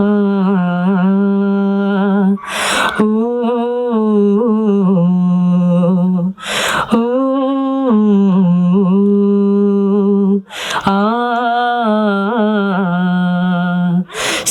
Ah.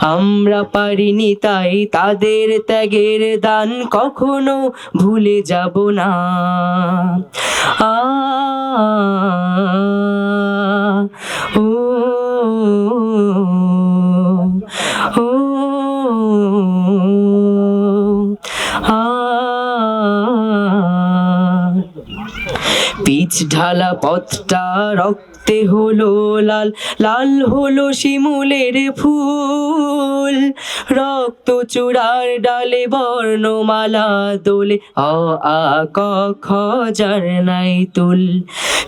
আমরা পারিনি তাই তাদের ত্যাগের দান কখনো ভুলে যাব না। আ ও ও আ পিচ ঢালা পথটা, রক্তে হলো লাল লাল হলো শিমুলের ফুল। রক্ত চূড়ার ডালে বর্ণমালা দোলে, অ, আ, ক, খ, যার নাই তুল।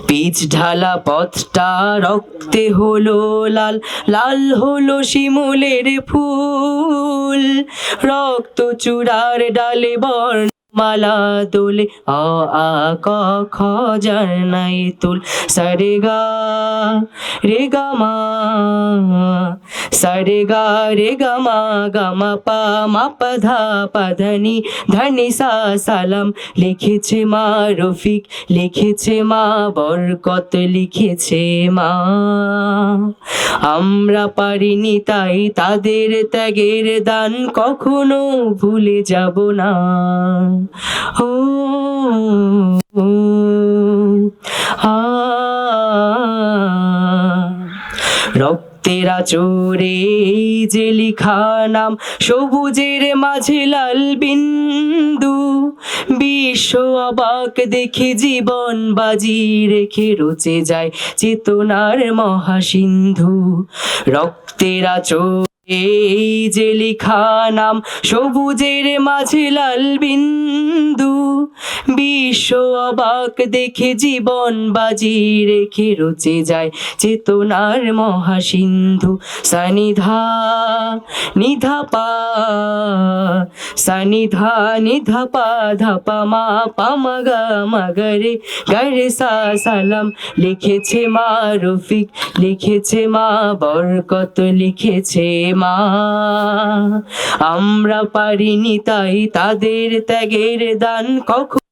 পিচ ঢালা পথটা, রক্তে হলো লাল লাল হলো শিমুলের ফুল। রক্ত চূড়ার ডালে বর্ণ মালা দোলে অ আ ক খ যার নাই তুল সারে গা রে গা মা। গা রে গা মা গা মা পা মা পা ধা পা ধনি ধনি সা সালাম লিখেছে মা রফিক লিখেছে মা বরকত লিখেছে মা আমরা পারিনি তাই তাদের ত্যাগের দান কখনো ভুলে যাব না। ও, আ আচরে এই যে লিখা নাম, সবুজের মাঝে লাল বিন্দু। বিশ্ব অবাক দেখে জীবন বাজি রেখে রচে যায় চেতনার মহাসিন্ধু। রক্তের এই যে লিখা নাম, সবুজের মাঝে লাল বিন্দু। বিশ্ব অবাক দেখে জীবন বাজি রেখে রচে যায় চেতনার মহাসিন্ধু। সানিধা, নিধা পা, সানিধা, নিধা পা ধাপা মা পামা গা মাগরে গরে সা, সালাম। লিখেছে মা রফিক, লিখেছে মা বরকত, লিখেছে মা। আমরা পারিনি তাই তাদের ত্যাগের দান কখনো